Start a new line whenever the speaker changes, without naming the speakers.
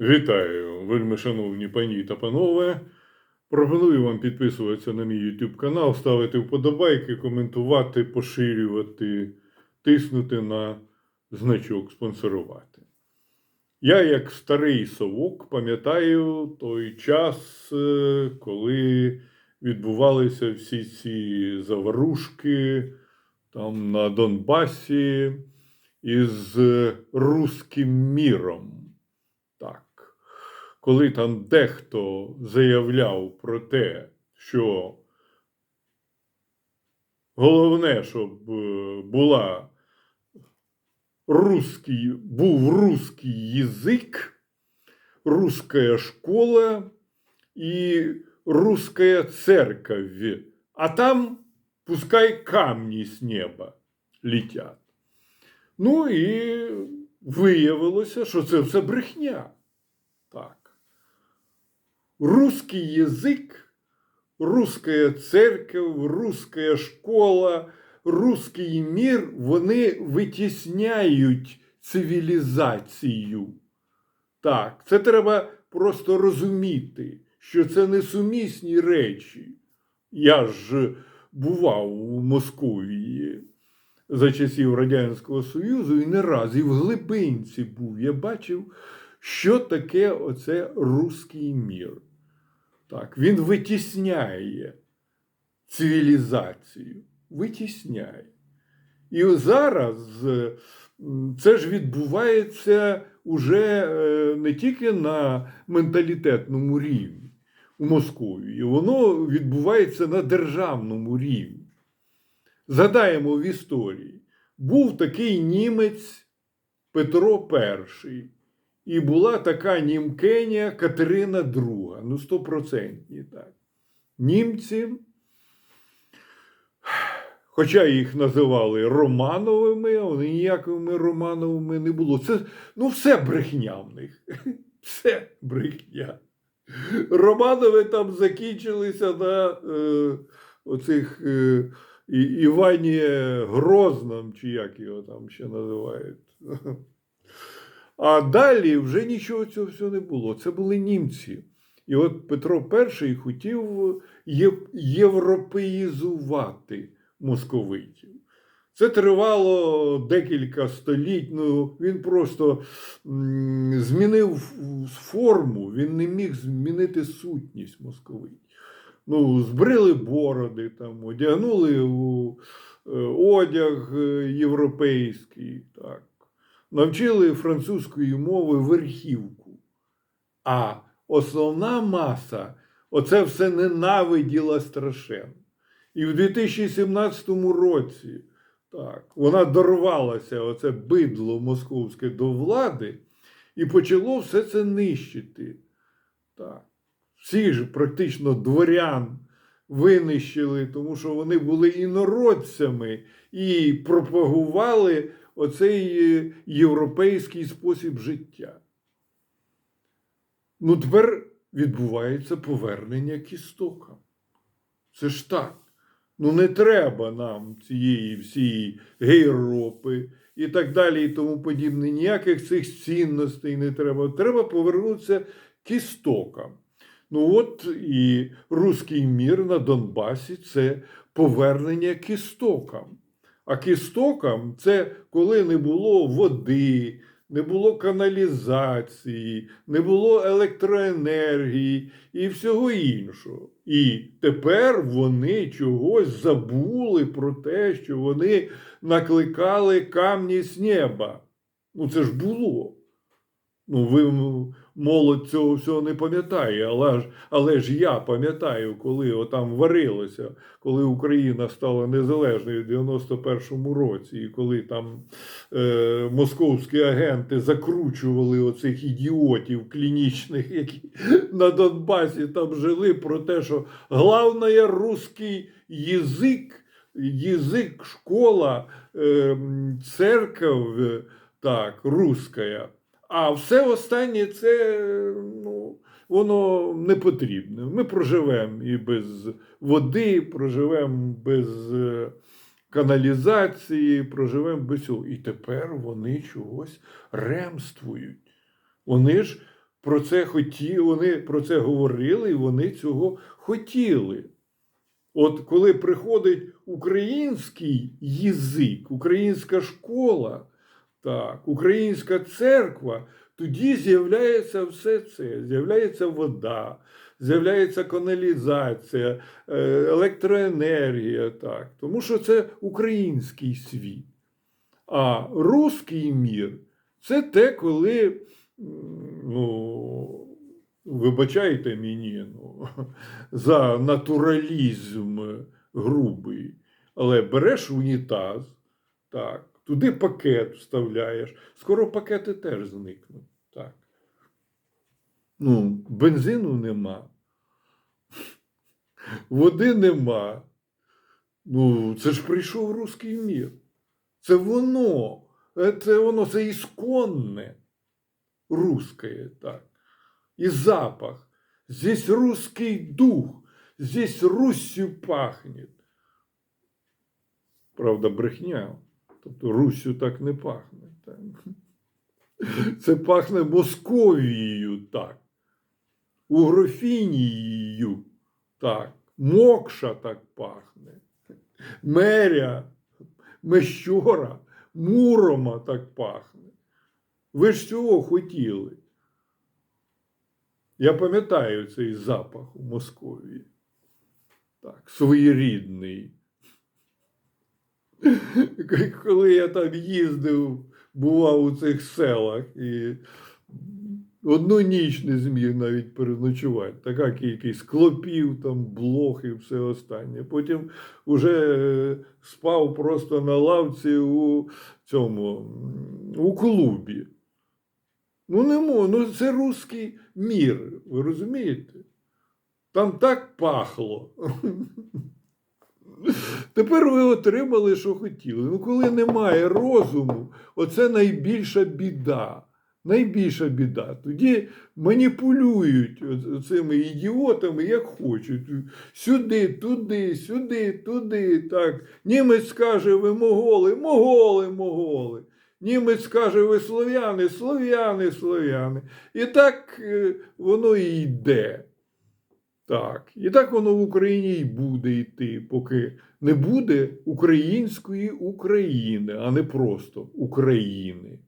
Вітаю, вельми шановні пані та панове. Пропоную вам підписуватися на мій YouTube канал, ставити вподобайки, коментувати, поширювати, тиснути на значок спонсорувати. Я, як старий совок, пам'ятаю той час, е, коли відбувалися всі ці заварушки там на Донбасі із руським міром. Так. Коли там дехто заявляв про те, що головне, щоб е, була русский, був русский язик, русская школа і русская церковь, а там пускай камні з неба летять. Ну і виявилося, що це все брехня. Так. Русский язик, русская церковь, русская школа, русский мір, вони витісняють цивілізацію. Так, це треба просто розуміти, що це несумісні речі. Я ж бував у Московії за часів Радянського Союзу і не раз і в глибинці був. Я бачив, що таке оце руський мір. Так, він витісняє цивілізацію. Витісняє. І зараз е, це ж відбувається уже е, не тільки на менталітетному рівні у Московії, воно відбувається на державному рівні. Згадаємо в історії. Був такий німець Петро І, і була така німкеня Катерина II. Ну, стопроцентні так. Німці, хоча їх називали Романовими, вони ніякими Романовими не було. Це ну, все брехня в них. Все брехня. Романови там закінчилися на е, оцих. Е, і Івані Грозном, чи як його там ще називають. А далі вже нічого цього всього не було. Це були німці. І от Петро І хотів європеїзувати московитів. Це тривало декілька століть. Ну, він просто змінив форму, він не міг змінити сутність московитів ну, збрили бороди, там, одягнули у е, одяг е, європейський, так. навчили французької мови верхівку. А основна маса оце все ненавиділа страшенно. І в 2017 році так, вона дорвалася, оце бидло московське до влади, і почало все це нищити. Так всі ж практично дворян винищили, тому що вони були інородцями і пропагували оцей е, європейський спосіб життя. Ну, тепер відбувається повернення к істокам. Це ж так. Ну, не треба нам цієї всієї гейропи і так далі, і тому подібне. Ніяких цих цінностей не треба. Треба повернутися к істокам. Ну от і руський мір на Донбасі це повернення к істокам. А к істокам це коли не було води, не було каналізації, не було електроенергії і всього іншого. І тепер вони чогось забули про те, що вони накликали камні з неба. Ну це ж було. Ну, ви молодь цього всього не пам'ятає, але ж, але ж я пам'ятаю, коли отам варилося, коли Україна стала незалежною в 91-му році, і коли там е, московські агенти закручували оцих ідіотів клінічних, які на Донбасі там жили, про те, що головне русський язик, язик, школа, е, м, церковь, так, русская. А все останнє це ну, воно не потрібне. Ми проживемо і без води, проживемо без е, каналізації, проживемо без цього. І тепер вони чогось ремствують. Вони ж про це хотіли, вони про це говорили, і вони цього хотіли. От коли приходить український язик, українська школа, так, українська церква, тоді з'являється все це. З'являється вода, з'являється каналізація, е, електроенергія. Так. Тому що це український світ. А руський мір це те, коли, ну, вибачайте мені, ну, за натуралізм грубий, але береш унітаз, так, туди пакет вставляєш, скоро пакети теж зникнуть. Так. Ну, бензину нема, води нема. Ну, це ж прийшов руський мір. Це воно, Е, це воно, це ісконне русское, так. И запах. Здесь русский дух, здесь Руссью пахнет. Правда, брехня. Тобто Руссю так не пахне. Це пахне Московією, так. Угрофінією, так. Мокша так пахне. Меря, Мещора, Мурома так пахне. Ви ж цього хотіли. Я пам'ятаю цей запах у Московії. Так, своєрідний. Коли я там їздив, бував у цих селах і одну ніч не зміг навіть переночувати. Така кількість клопів, там, блох і все останнє. Потім уже е, спав просто на лавці у цьому у клубі. Ну, не можу, ну це руський мір, ви розумієте? Там так пахло. Тепер ви отримали, що хотіли. Ну, коли немає розуму, оце найбільша біда. Найбільша біда. Тоді маніпулюють цими ідіотами, як хочуть. Сюди, туди, сюди, туди. Так. Німець каже, ви моголи, моголи, моголи. Німець каже, ви слов'яни, слов'яни, слов'яни. І так е, воно і йде. Так. І так воно в Україні й буде йти, поки не буде української України, а не просто України.